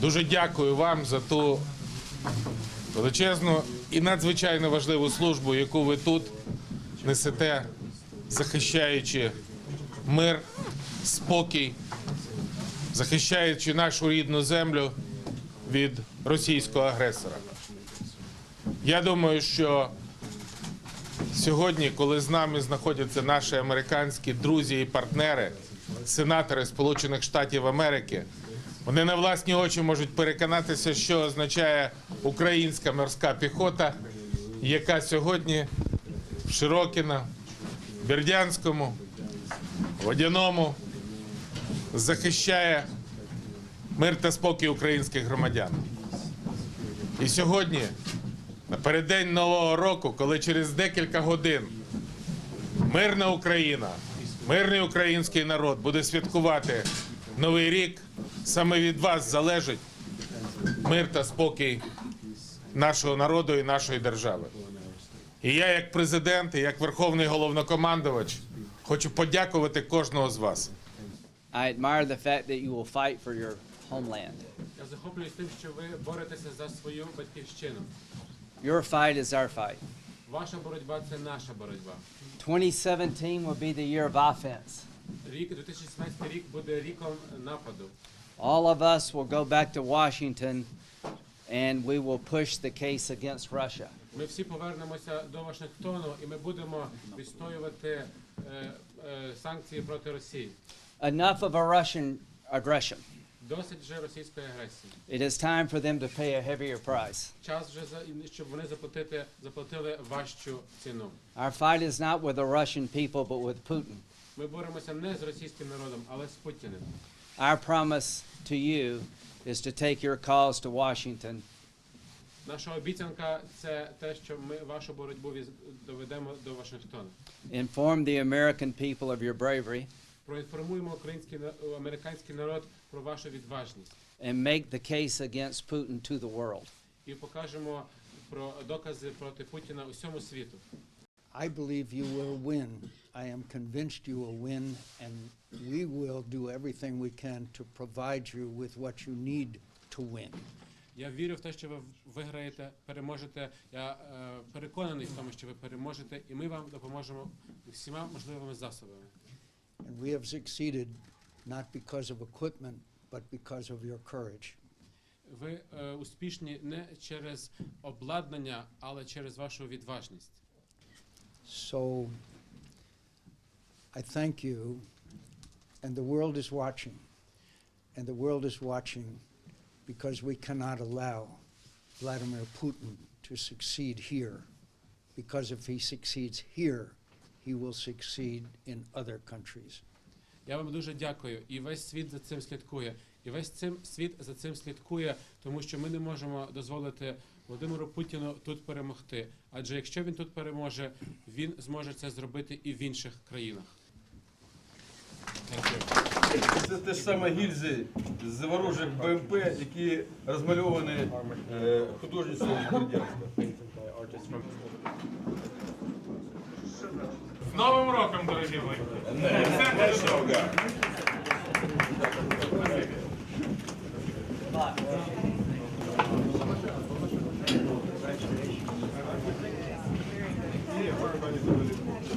Дуже дякую вам за ту величезну і надзвичайно важливу службу, яку ви тут несете, захищаючи мир, спокій, захищаючи нашу рідну землю від російського агресора. Я думаю, що сьогодні, коли з нами знаходяться наші американські друзі і партнери, сенатори Сполучених Штатів Америки, вони на власні очі можуть переконатися, що означає українська морська піхота, яка сьогодні в Широкіно, Бердянському, Водяному захищає мир та спокій українських громадян. І сьогодні, напереддень Нового року, коли через декілька годин мирна Україна, мирний український народ буде святкувати Новий рік, саме від вас залежить мир та спокій нашого народу і нашої держави. І я, як президент, і як верховний головнокомандувач, хочу подякувати кожного з вас. I admire the fact that you will fight for your homeland. Я захоплююсь тим, що ви боретеся за свою батьківщину. Your fight is our fight. Ваша боротьба це наша боротьба. 2017 will be the year of offense. Рік 2017 рік буде ріком нападу. All of us will go back to Washington and we will push the case against Russia. Ми всі повернемося до Вашингтону і ми будемо відстоювати е, е, санкції проти Росії. Enough of a Russian aggression. Досить вже російської агресії. It is time for them to pay a heavier price. Час вже за щоб вони заплатити заплатили важчу ціну. Our fight is not with the Russian people, but with Putin. Ми боремося не з російським народом, але з Путіним. Our promise to you is to take your cause to Washington Наша обіцянка це те, що ми вашу боротьбу віз- доведемо до Вашингтона. inform the American people of your bravery, Проінформуємо український на- американський народ про вашу відважність and make the case against Putin to the world. і покажемо про докази проти Путіна усьому світу. I believe you will win. I am convinced you will win, and we will do everything we can to provide you with what you need to win. Я вірю в те, що ви виграєте, переможете. Я е, переконаний в тому, що ви переможете, і ми вам допоможемо всіма можливими засобами. And we have succeeded not because of equipment, but because of your courage. Ви е, успішні не через обладнання, але через вашу відважність. So I thank you, and the world is watching. And the world is watching because we cannot allow Vladimir Putin to succeed here. Because if he succeeds here, he will succeed in other countries. Я вам дуже дякую. І весь світ за цим слідкує. І весь цим світ за цим слідкує, тому що ми не можемо дозволити Володимиру Путіну тут перемогти. Адже якщо він тут переможе, він зможе це зробити і в інших країнах. Це те ж саме гільзи з ворожих БМП, які розмальовані е, художницею Бердянська. З Новим роком, дорогі мої! Все буде добре. Thank you.